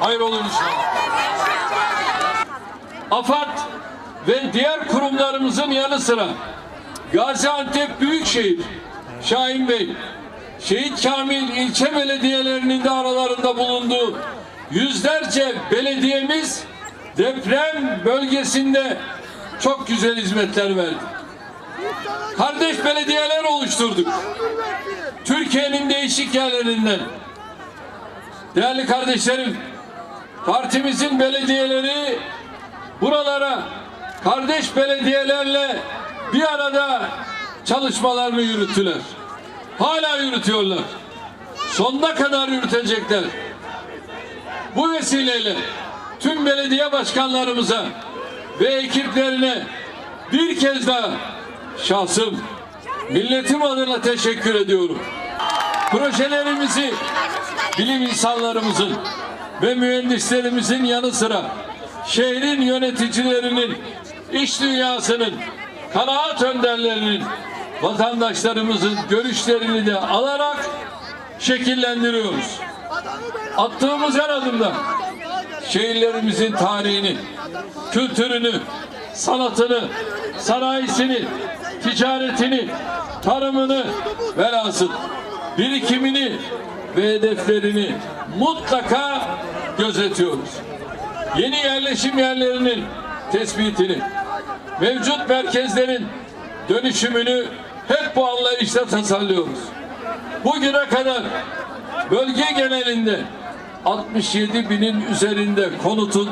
hayır olur inşallah. AFAD ve diğer kurumlarımızın yanı sıra Gaziantep Büyükşehir, Şahin Bey, Şehit Kamil ilçe belediyelerinin de aralarında bulunduğu yüzlerce belediyemiz deprem bölgesinde çok güzel hizmetler verdi. Kardeş belediyeler oluşturduk. Türkiye'nin değişik yerlerinden. Değerli kardeşlerim, partimizin belediyeleri buralara kardeş belediyelerle bir arada çalışmalarını yürüttüler. Hala yürütüyorlar. Sonuna kadar yürütecekler. Bu vesileyle tüm belediye başkanlarımıza ve ekiplerine bir kez daha şahsım, milletim adına teşekkür ediyorum. Projelerimizi bilim insanlarımızın ve mühendislerimizin yanı sıra şehrin yöneticilerinin, iş dünyasının, kanaat önderlerinin, vatandaşlarımızın görüşlerini de alarak şekillendiriyoruz. Attığımız her adımda şehirlerimizin tarihini, kültürünü, sanatını, sanayisini, ticaretini, tarımını velhasıl birikimini ve hedeflerini mutlaka gözetiyoruz. Yeni yerleşim yerlerinin tespitini, mevcut merkezlerin dönüşümünü hep bu anlayışla tasarlıyoruz. Bugüne kadar bölge genelinde 67 binin üzerinde konutun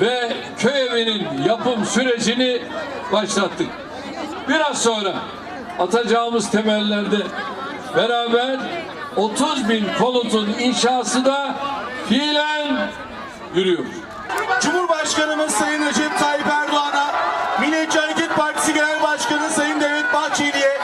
ve köy evinin yapım sürecini başlattık. Biraz sonra atacağımız temellerde beraber 30 bin konutun inşası da fiilen yürüyor. Cumhurbaşkanımız Sayın Recep Tayyip Erdoğan'a Milliyetçi Hareket Partisi Genel Başkanı Sayın Devlet Bahçeli'ye